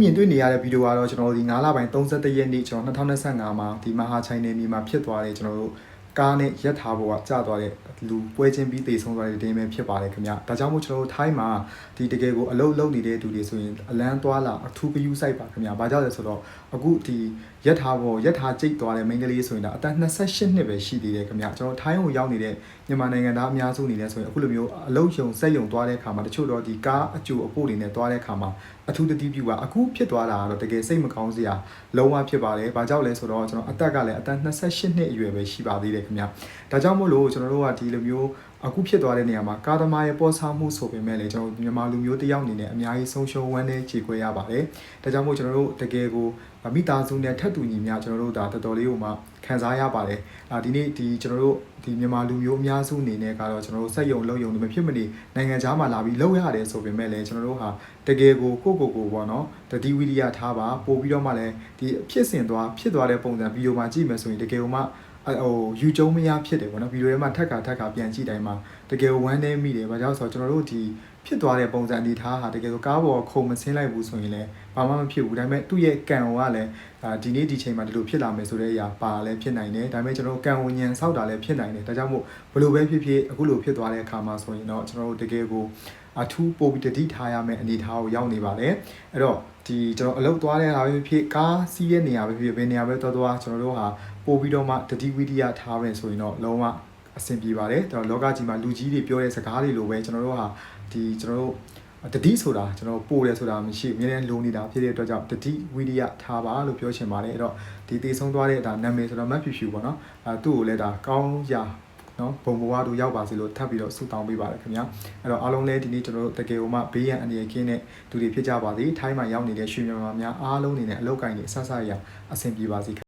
မြင်တွေ့နေရတဲ့ဗီဒီယိုကတော့ကျွန်တော်တို့ဒီ9လပိုင်း31ရက်နေ့ကျွန်တော်2025မှာဒီမဟာချိုင်နယ်မြေမှာဖြစ်သွားတဲ့ကျွန်တော်တို့ကားနဲ့ရက်ထားဖို့ကကြာသွားတဲ့ လူပွဲချင်းပြီးတေဆုံးသွားတဲ့တင်းပဲဖြစ်ပါတယ်ခင်ဗျ။ဒါကြောင့်မို့ကျွန်တော်တို့ထိုင်းမှာဒီတကယ်ကိုအလုတ်လုတ်နေတဲ့သူတွေဆိုရင်အလန်းသွားလာအထူးဂယုစိုက်ပါခင်ဗျ။ဘာကြောင့်လဲဆိုတော့အခုဒီရက်ထားဖို့ရက်ထားကြိတ်သွားတဲ့မိန်းကလေးဆိုရင်တော့အသက်28နှစ်ပဲရှိသေးတယ်ခင်ဗျ။ကျွန်တော်ထိုင်းကိုရောက်နေတဲ့မြန်မာနိုင်ငံသားအများစုအနေနဲ့ဆိုရင်အခုလိုမျိုးအလုတ်ယုံစက်ယုံသွားတဲ့အခါမှာတချို့တော့ဒီကားအကျိုးအပို့တွေနဲ့သွားတဲ့အခါမှာအထူးတတိပြုပါအခုဖြစ်သွားတာကတော့တကယ်စိတ်မကောင်းစရာလုံးဝဖြစ်ပါတယ်။ဘာကြောင့်လဲဆိုတော့ကျွန်တော်အသက်ကလည်းအသက်28နှစ်အရွယ်ပဲရှိပါသေးတယ်ခင်ဗျ။ဒါကြောင့်မို့လို့ကျွန်တော်တို့ကဒီလိုမျိုးအခုဖြစ်သွားတဲ့နေရာမှာကာသမားရဲ့ပေါ်ဆမှုဆိုပေမဲ့လည်းကျွန်တော်မြန်မာလူမျိုးတစ်ယောက်အနေနဲ့အများကြီးဆုံးရှုံးဝမ်းနဲ့ခြေခွဲရပါတယ်။ဒါကြောင့်မို့ကျွန်တော်တို့တကယ်ကိုမိသားစုနဲ့ထပ်တူညီများကျွန်တော်တို့ဒါတော်တော်လေးကိုမှခံစားရပါတယ်။အာဒီနေ့ဒီကျွန်တော်တို့ဒီမြန်မာလူမျိုးအများစုအနေနဲ့ကတော့ကျွန်တော်တို့စက်ယုံလုံယုံတွေမဖြစ်မနေနိုင်ငံခြားမှာလာပြီးလုံရတယ်ဆိုပေမဲ့လည်းကျွန်တော်တို့ဟာတကယ်ကိုကိုကိုကိုပေါ့နော်တတိဝိရိယထားပါပို့ပြီးတော့မှလည်းဒီဖြစ်စဉ်သွားဖြစ်သွားတဲ့ပုံစံဗီဒီယိုမှာကြည့်မယ်ဆိုရင်တကယ်ကိုမှ ဟိုယူကျုံမရဖြစ်တယ်ပေါ့နော်ဗီဒီယိုထဲမှာထက်ခါထက်ခါပြန်ကြည့်တိုင်းမှာတကယ်ဝမ်းနည်းမိတယ်ဘာကြောင့်ဆိုတော့ကျွန်တော်တို့ဒီ ဖြစ်သွားတဲ့ပုံစံအနေထားဟာတကယ်ဆိုကားပေါ်ခုံမဆင်းလိုက်ဘူးဆိုရင်လည်းဘာမှမဖြစ်ဘူးဒါပေမဲ့သူ့ရဲ့ကံကလည်းဒါဒီနေ့ဒီချိန်မှာဒီလိုဖြစ်လာမယ်ဆိုတဲ့အရာပါလည်းဖြစ်နိုင်တယ်ဒါပေမဲ့ကျွန်တော်တို့ကံဝဉဏ်ဆောက်တာလည်းဖြစ်နိုင်တယ်ဒါကြောင့်မို့ဘယ်လိုပဲဖြစ်ဖြစ်အခုလိုဖြစ်သွားတဲ့အခါမှာဆိုရင်တော့ကျွန်တော်တို့တကယ်ကိုအထူးပို့ပြီးတတိထားရမယ့်အနေအထားကိုရောက်နေပါလေအဲ့တော့ဒီကျွန်တော်အလုပ်သွားတဲ့ဟာပဲဖြစ်ကားစီးရဲ့နေရာပဲဖြစ်ဘယ်နေရာပဲသွားသွားကျွန်တော်တို့ဟာပို့ပြီးတော့မှတတိဝိရိယထားမယ်ဆိုရင်တော့လုံးဝ အဆင်ပြေပါတယ်ကျွန်တော်လောကကြီးမှာလူကြီးတွေပြောတဲ့စကားတွေလိုပဲကျွန်တော်တို့ဟာဒီကျွန်တော်တို့တတိဆိုတာကျွန်တော်ပို့တယ်ဆိုတာမရှိဘူးအများနဲ့လိုနေတာဖြစ်တဲ့အတွက်ကြောင့်တတိဝိရိယထားပါလို့ပြောချင်ပါတယ်အဲ့တော့ဒီတည်ဆုံးသွားတဲ့ဒါနာမည်ဆိုတော့မတ်ဖြူဖြူပေါ့နော်အဲသူ့ကိုလည်းဒါကောင်းရာနော်ဘုံဘဝတို့ရောက်ပါစေလို့ထပ်ပြီးတော့ဆုတောင်းပေးပါတယ်ခင်ဗျာအဲ့တော့အားလုံးလည်းဒီနေ့ကျွန်တော်တို့တကယ်ကိုမှဘေးရန်အနေကင်းတဲ့သူတွေဖြစ်ကြပါစေထိုင်းမှာရောက်နေတဲ့ရွှေမြန်မာများအားလုံးအနေနဲ့အလောက်ကင်တွေအဆဆရအဆင်ပြေပါစေခင်